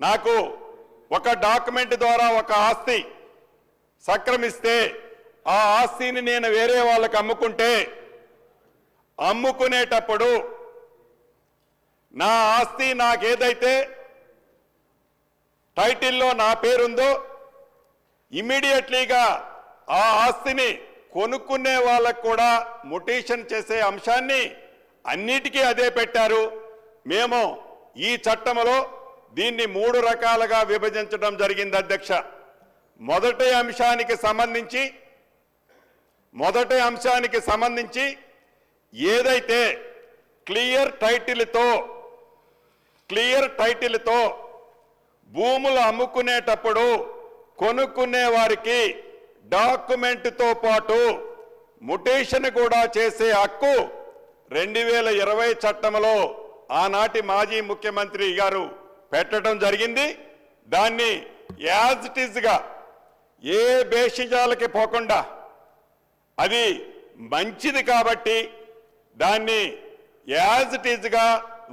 నాకు ఒక డాక్యుమెంట్ ద్వారా ఒక ఆస్తి సక్రమిస్తే ఆ ఆస్తిని నేను వేరే వాళ్ళకి అమ్ముకుంటే అమ్ముకునేటప్పుడు నా ఆస్తి నాకేదైతే టైటిల్లో నా పేరుందో ఇమ్మీడియట్లీగా ఆ ఆస్తిని కొనుక్కునే వాళ్ళకు కూడా మొటేషన్ చేసే అంశాన్ని అన్నిటికీ అదే పెట్టారు. మేము ఈ చట్టంలో దీన్ని మూడు రకాలుగా విభజించడం జరిగింది అధ్యక్ష. మొదటి అంశానికి సంబంధించి మొదటి అంశానికి సంబంధించి ఏదైతే క్లియర్ టైటిల్తో క్లియర్ టైటిల్తో భూములు అమ్ముకునేటప్పుడు కొనుక్కునే వారికి డాక్యుమెంట్తో పాటు ముటేషన్ కూడా చేసే హక్కు రెండు వేల ఇరవై చట్టంలో ఆనాటి మాజీ ముఖ్యమంత్రి గారు పెట్టడం జరిగింది. దాన్ని యాజ్ ఇట్ ఈజ్గా ఏ భేషజాలకి పోకుండా అది మంచిది కాబట్టి దాన్ని యాజ్ ఇట్ ఈజ్గా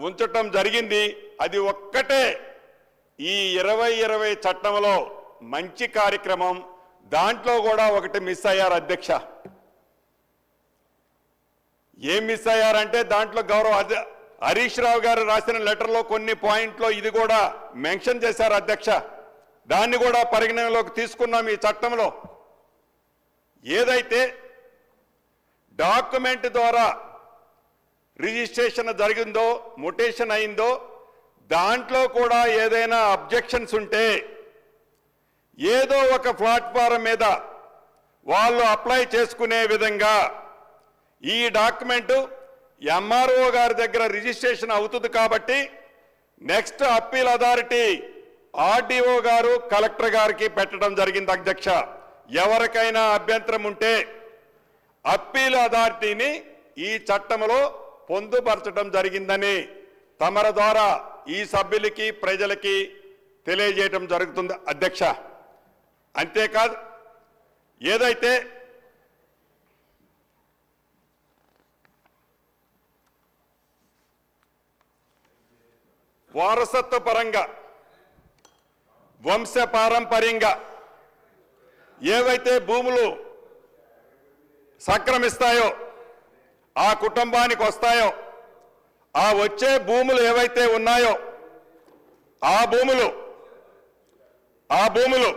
ఉంచటం జరిగింది. అది ఒక్కటే. ఈ ఇరవై ఇరవై చట్టంలో మంచి కార్యక్రమం దాంట్లో కూడా ఒకటి మిస్ అయ్యారు అధ్యక్ష. ఏం మిస్ అయ్యారంటే దాంట్లో గౌరవ హరీష్ రావు గారు రాసిన లెటర్లో కొన్ని పాయింట్లో ఇది కూడా మెన్షన్ చేశారు అధ్యక్ష. దాన్ని కూడా పరిగణనలోకి తీసుకున్నాం ఈ చట్టంలో. ఏదైతే డాక్యుమెంట్ ద్వారా రిజిస్ట్రేషన్ జరిగిందో మొటేషన్ అయిందో దాంట్లో కూడా ఏదైనా అబ్జెక్షన్స్ ఉంటే ఏదో ఒక ప్లాట్ఫారం మీద వాళ్ళు అప్లై చేసుకునే విధంగా ఈ డాక్యుమెంటు ఎంఆర్ఓ గారి దగ్గర రిజిస్ట్రేషన్ అవుతుంది కాబట్టి నెక్స్ట్ అప్పీల్ అథారిటీ ఆర్డీఓ గారు కలెక్టర్ గారికి పెట్టడం జరిగింది అధ్యక్ష. ఎవరికైనా అభ్యంతరం ఉంటే అప్పీల్ అథారిటీని ఈ చట్టంలో పొందుపరచడం జరిగిందని తమర ద్వారా ఈ సభ్యులకి ప్రజలకి తెలియజేయటం జరుగుతుంది అధ్యక్ష. అంతేకాదు ఏదైతే వారసత్వ పరంగా వంశ పారంపర్యంగా ఏవైతే భూములు సక్రమిస్తాయో ఆ కుటుంబానికి వస్తాయో ఆ వచ్చే భూములు ఏవైతే ఉన్నాయో ఆ భూములు ఆ భూములు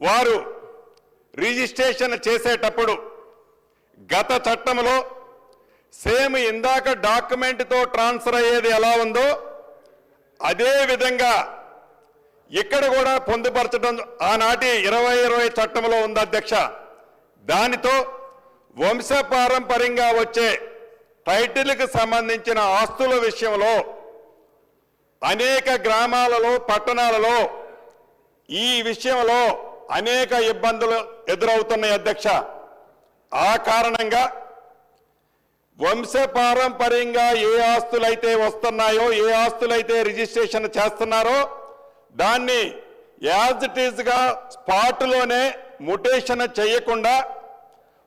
వారు రిజిస్ట్రేషన్ చేసేటప్పుడు గత చట్టంలో సేమ్ ఇందాక డాక్యుమెంట్తో ట్రాన్స్ఫర్ అయ్యేది ఎలా ఉందో అదే విధంగా ఇక్కడ కూడా పొందుపరచడం ఆనాటి ఇరవై ఇరవై చట్టంలో ఉంది అధ్యక్ష. దానితో వంశపారంపర్యంగా వచ్చే టైటిల్కి సంబంధించిన ఆస్తుల విషయంలో అనేక గ్రామాలలో పట్టణాలలో ఈ విషయంలో అనేక ఇబ్బందులు ఎదురవుతున్నాయి అధ్యక్ష. ఆ కారణంగా వంశ పారంపర్యంగా ఏ ఆస్తులైతే వస్తున్నాయో ఏ ఆస్తులైతే రిజిస్ట్రేషన్ చేస్తున్నారో దాన్ని యాజ్ ఇట్ ఈజ్గా స్పాట్లోనే ముటేషన్ చేయకుండా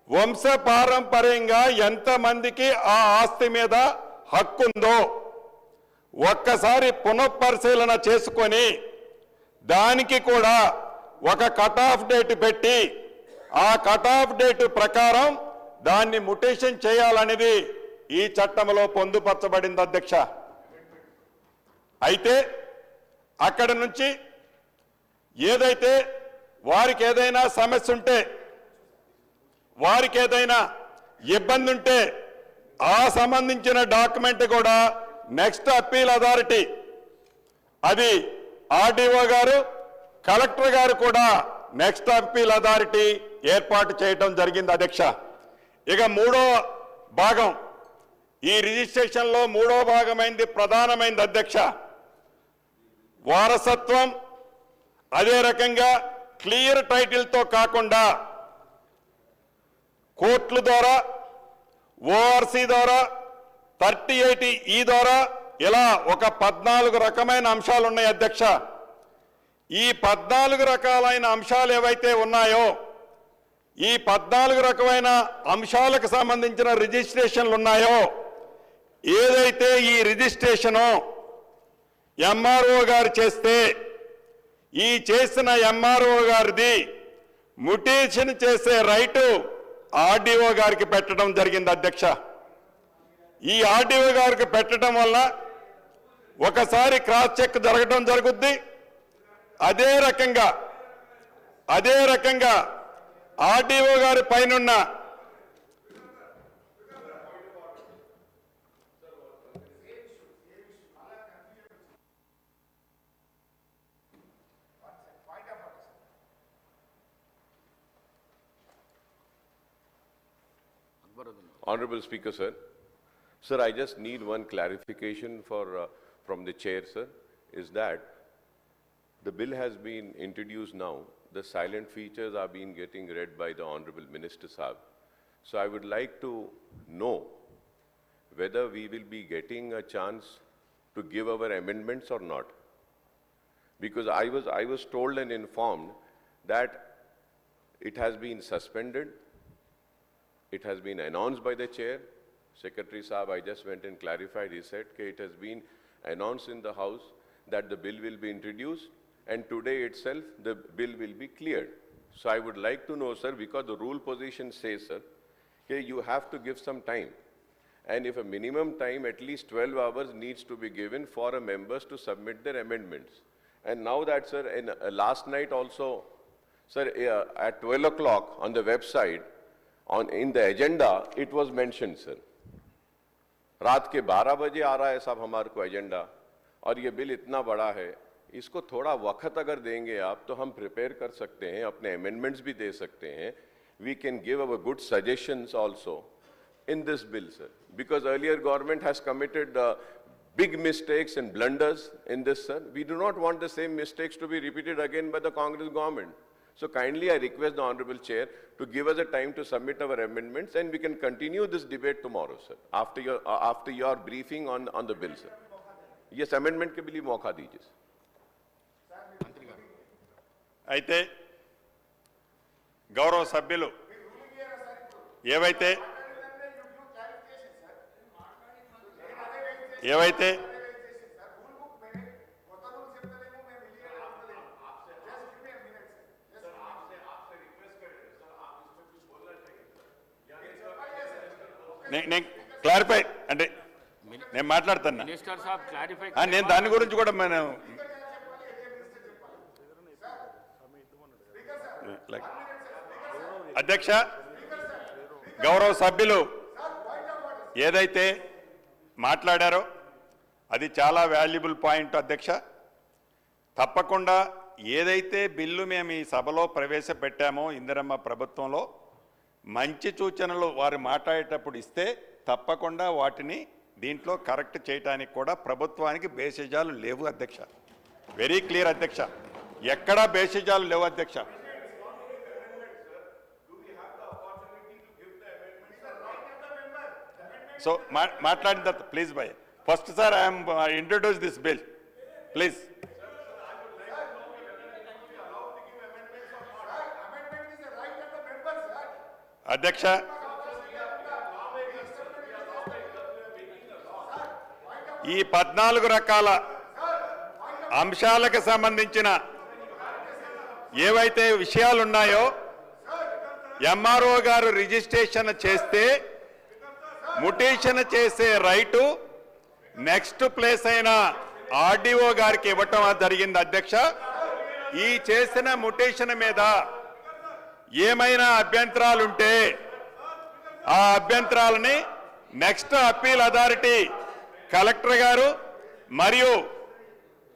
వంశ పారంపర్యంగా ఎంతమందికి ఆ ఆస్తి మీద హక్కుందో ఒక్కసారి పునఃపరిశీలన చేసుకొని దానికి కూడా ఒక కట్ ఆఫ్ డేట్ పెట్టి ఆ కట్ ఆఫ్ డేట్ ప్రకారం దాన్ని ముటేషన్ చేయాలనేది ఈ చట్టంలో పొందుపరచబడింది అధ్యక్ష. అయితే అక్కడ నుంచి ఏదైతే వారికి ఏదైనా సమస్య ఉంటే వారికి ఏదైనా ఇబ్బంది ఉంటే ఆ సంబంధించిన డాక్యుమెంట్ కూడా నెక్స్ట్ అప్పీల్ అథారిటీ అది ఆర్డీఓ గారు కలెక్టర్ గారు కూడా నెక్స్ట్ అప్పీల్ అథారిటీ ఏర్పాటు చేయడం జరిగింది అధ్యక్ష. ఇక మూడో భాగం. ఈ రిజిస్ట్రేషన్లో మూడో భాగమైంది ప్రధానమైంది అధ్యక్ష. వారసత్వం అదే రకంగా క్లియర్ టైటిల్తో కాకుండా కోర్టుల ద్వారా ఓఆర్సీ ద్వారా థర్టీ ఎయిటీ ఈ ద్వారా ఇలా ఒక పద్నాలుగు రకమైన అంశాలు ఉన్నాయి అధ్యక్ష. ఈ పద్నాలుగు రకాలైన అంశాలు ఏవైతే ఉన్నాయో ఈ పద్నాలుగు రకమైన అంశాలకు సంబంధించిన రిజిస్ట్రేషన్లు ఉన్నాయో ఏదైతే ఈ రిజిస్ట్రేషను ఎంఆర్ఓ గారు చేస్తే ఈ చేసిన ఎంఆర్ఓ గారిది ముటేషన్ చేసే రైటు ఆర్డీఓ గారికి పెట్టడం జరిగింది అధ్యక్ష. ఈ ఆర్డీఓ గారికి పెట్టడం వల్ల ఒకసారి క్రాస్ చెక్ జరగడం జరుగుద్ది. అదే రకంగా అదే రకంగా ఆర్డీఓ గారి పైనున్న Honorable Speaker, sir. Sir, I just need one clarification for, uh, from the chair, sir, is that the bill has been introduced now. the silent features are being getting read by the Honorable Minister Saab. So I would like to know whether we will be getting a chance to give our amendments or not. Because I was, I was told and informed that it has been suspended it has been announced by the chair. Secretary Saab, I just went and clarified, he said "Ki it has been announced in the House that the bill will be introduced and today itself the bill will be cleared. So I would like to know, sir, because the rule position says, sir, कि you have to give some time. And if a minimum time, at least 12 hours needs to be given for a members to submit their amendments. And now that, sir, in, uh, last night also, sir, uh, at 12 o'clock on the website, on, in the agenda, it was mentioned, sir. रात के 12 बजे आ रहा है साहब हमारे को agenda और ये बिल इतना बड़ा है इसको थोड़ा वक्त अगर देंगे आप तो हम प्रिपेयर कर सकते हैं, अपने अमेंडमेंट्स भी दे सकते हैं। We can give our good suggestion also in this bill sir because earlier government has committed big mistakes and blunders in this sir we do not want the same mistakes to be repeated again by the Congress government so kindly I request the honourable chair to give us a time to submit our amendments and we can continue this debate tomorrow sir after after your briefing on on the bill sir yes amendment के लिए मौका दीजिए అయితే గౌరవ సభ్యులు ఏవైతే ఏవైతే నేను క్లారిఫై అంటే నేను ఆ, నేను దాని గురించి కూడా మనం అధ్యక్ష గౌరవ సభ్యులు ఏదైతే మాట్లాడారో అది చాలా వాల్యుబుల్ పాయింట్ అధ్యక్ష. తప్పకుండా ఏదైతే బిల్లు మేము ఈ సభలో ప్రవేశపెట్టామో ఇందిరమ్మ ప్రభుత్వంలో మంచి సూచనలు వారు మాట్లాడేటప్పుడు ఇస్తే తప్పకుండా వాటిని దీంట్లో కరెక్ట్ చేయడానికి కూడా ప్రభుత్వానికి బేసిజాలు లేవు అధ్యక్ష. వెరీ క్లియర్ అధ్యక్ష. ఎక్కడా బేసిజాలు లేవు అధ్యక్ష. సో మాట్లాడిన తర్వాత please by first sir I'm introduce this bill please అధ్యక్ష ఈ పద్నాలుగు రకాల అంశాలకు సంబంధించిన ఏవైతే విషయాలు ఉన్నాయో ఎంఆర్ఓ గారు రిజిస్ట్రేషన్ చేస్తే ముటేషన్ చేసే రైటు నెక్స్ట్ ప్లేస్ అయిన ఆర్డీఓ గారికి ఇవ్వటం జరిగింది అధ్యక్ష. ఈ చేసిన ముటేషన్ మీద ఏమైనా అభ్యంతరాలుంటే ఆ అభ్యంతరాలని నెక్స్ట్ అప్పీల్ అథారిటీ కలెక్టర్ గారు మరియు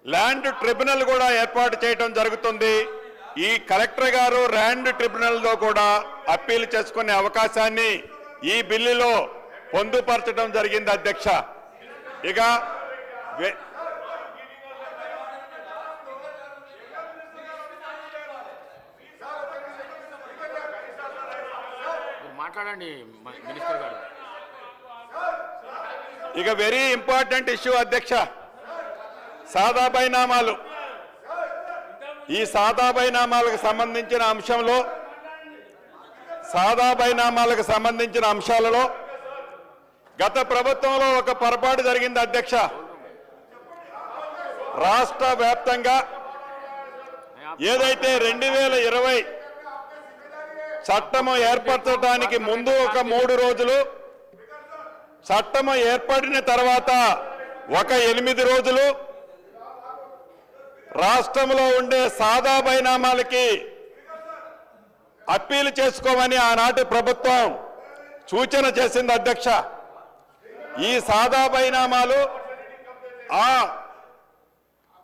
ల్యాండ్ ట్రిబ్యునల్ కూడా ఏర్పాటు చేయడం జరుగుతుంది. ఈ కలెక్టర్ గారు ల్యాండ్ ట్రిబ్యునల్తో కూడా అప్పీల్ చేసుకునే అవకాశాన్ని ఈ బిల్లులో పొందుపరచడం జరిగింది అధ్యక్ష. ఇక మాట్లాడండి మినిస్టర్ గారు. ఇక వెరీ ఇంపార్టెంట్ ఇష్యూ అధ్యక్ష. సాదా బైనామాలు. ఈ సాదా బైనామాలకు సంబంధించిన అంశంలో సాదా బైనామాలకు సంబంధించిన అంశాలలో గత ప్రభుత్వంలో ఒక పొరపాటు జరిగింది అధ్యక్ష. రాష్ట్ర వ్యాప్తంగా ఏదైతే రెండు వేల ఇరవై చట్టము ఏర్పరచడానికి ముందు ఒక మూడు రోజులు చట్టము ఏర్పడిన తర్వాత ఒక ఎనిమిది రోజులు రాష్ట్రంలో ఉండే సాదా పరిణామాలకి అప్పీలు చేసుకోమని ఆనాటి ప్రభుత్వం సూచన చేసింది అధ్యక్ష. ఈ సాదా బైనామాలు ఆ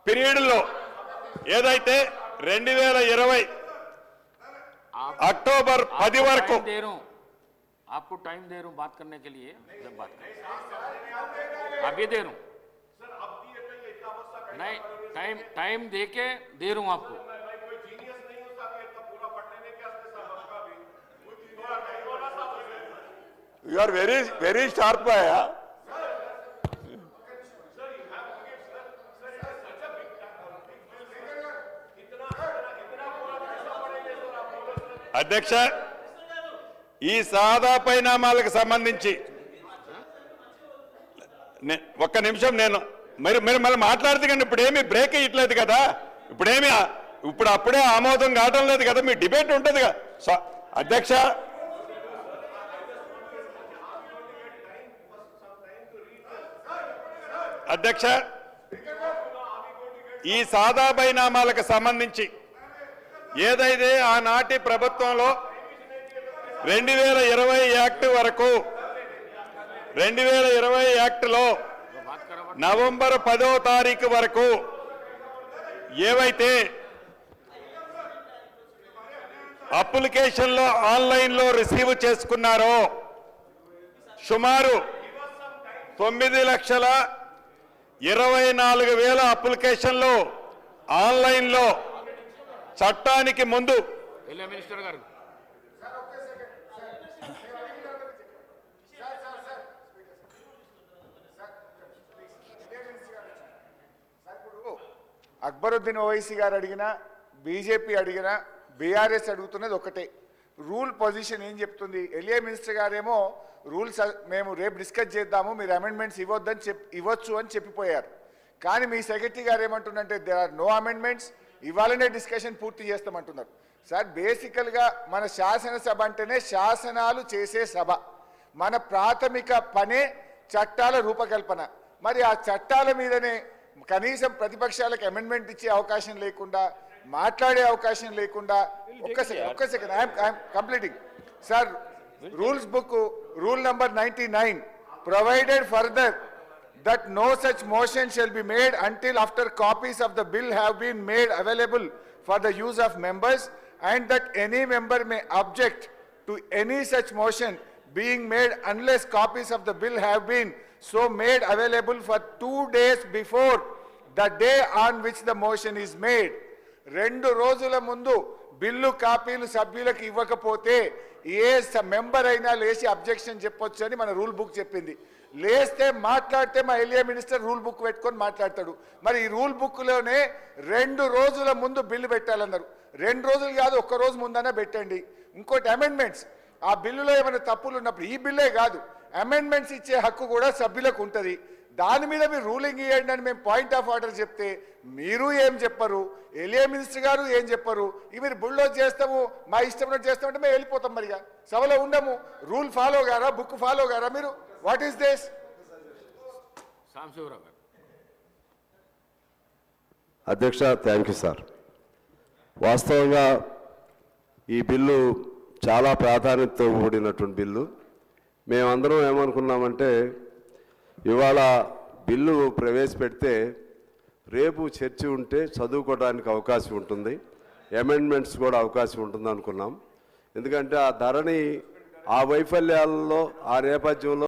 పీరియడ్లో ఏదైతే రెండు వేల ఇరవై आप- అక్టోబర్ పది आपको వరకు टाइम दे रहा हूँ आपको टाइम दे रहा हूँ बात करने के लिए जब बात करें अभी दे रहा हूँ नहीं टाइम टाइम दे के दे रहा हूँ आपको you are very very sharp అయ్యా అధ్యక్ష ఈ సాదా పరిణామాలకు సంబంధించి నే- ఒక్క నిమిషం నేను మరి మరి మళ్ళీ మాట్లాడితే కానీ ఇప్పుడు ఏమి బ్రేక్ ఇయ్యట్లేదు కదా. ఇప్పుడేమి ఇప్పుడు అప్పుడే ఆమోదం కావటం లేదు కదా మీ డిబేట్ ఉంటుంది కదా అధ్యక్ష అధ్యక్ష ఈ సాదా బైనామాలకు సంబంధించి ఏదైతే ఆనాటి ప్రభుత్వంలో రెండు వేల ఇరవై యాక్ట్ వరకు రెండు వేల ఇరవై యాక్ట్లో నవంబర్ పదో తారీఖు వరకు ఏవైతే అప్లికేషన్లో ఆన్లైన్లో రిసీవ్ చేసుకున్నారో సుమారు తొమ్మిది లక్షల ఇరవై నాలుగు వేల అప్లికేషన్లు ఆన్లైన్లో చట్టానికి ముందు. అక్బరుద్దీన్ ఓవైసీ గారు అడిగినా బీజేపీ అడిగినా బీఆర్ఎస్ అడుగుతున్నది ఒకటే. రూల్ పొజిషన్ ఏం చెప్తుంది? ఎలియా మినిస్టర్ గారేమో రూల్స్ మేము రేపు డిస్కస్ చేద్దాము మీరు అమెండ్మెంట్స్ ఇవ్వద్దని చెప్ ఇవ్వచ్చు అని చెప్పిపోయారు. కానీ మీ సెక్రటరీ గారు ఏమంటుందంటే దేర్ ఆర్ నో అమెండ్మెంట్స్ ఇవాళనే డిస్కషన్ పూర్తి చేస్తామంటున్నారు. సార్ బేసికల్గా మన శాసనసభ అంటేనే శాసనాలు చేసే సభ. మన ప్రాథమిక పనే చట్టాల రూపకల్పన. మరి ఆ చట్టాల మీదనే కనీసం ప్రతిపక్షాలకు అమెండ్మెంట్ ఇచ్చే అవకాశం లేకుండా మాట్లాడే అవకాశం లేకుండా ఒక్క సెకండ్ ఒక్క second I'm completing sir rules book rule number ninety nine provided further that no such motion shall be made until after copies of the bill have been made available for the use of members and that any member may object to any such motion being made unless copies of the bill have been so made available for two days before the day on which the motion is made. రెండు రోజుల ముందు bill కాపీలు సభ్యులకు ఇవ్వకపోతే ఏ స- member అయినా లేచి objection చెప్పొచ్చు అని మన రూల్ బుక్ చెప్పింది. లేస్తే మాట్లాడితే మా ఎల్ఏ మినిస్టర్ రూల్ బుక్ పెట్టుకొని మాట్లాడతాడు. మరి ఈ రూల్ బుక్లోనే రెండు రోజుల ముందు బిల్లు పెట్టాలన్నారు. రెండు రోజులు కాదు ఒక్క రోజు ముందన్నా పెట్టండి. ఇంకోటి అమెండ్మెంట్స్ ఆ బిల్లులో ఏమైనా తప్పులు ఉన్నప్పుడు ఈ బిల్లే కాదు. అమెండ్మెంట్స్ ఇచ్చే హక్కు కూడా సభ్యులకు ఉంటుంది. దాని మీద మీరు రూలింగ్ ఇవ్వండి అని మేము పాయింట్ ఆఫ్ ఆర్డర్ చెప్తే మీరు ఏం చెప్పరు? ఎలియా మినిస్టర్ గారు ఏం చెప్పరు? ఇవి మీరు బుల్లో చేస్తాము మా ఇష్టం చేస్తామంటే మేము వెళ్ళిపోతాం మరిగా సభలో ఉండము. రూల్ ఫాలో గారా? బుక్ ఫాలో గారా మీరు? వాట్ ఈస్ దిస్ అధ్యక్ష థ్యాంక్ యూ సార్ వాస్తవంగా ఈ బిల్లు చాలా ప్రాధాన్యతతో కూడినటువంటి బిల్లు. మేమందరం ఏమనుకున్నామంటే ఇవాళ బిల్లు ప్రవేశపెడితే రేపు చర్చ ఉంటే చదువుకోవడానికి అవకాశం ఉంటుంది. అమెండ్మెంట్స్ కూడా అవకాశం ఉంటుంది అనుకున్నాం ఎందుకంటే ఆ ధరని ఆ వైఫల్యాలలో ఆ నేపథ్యంలో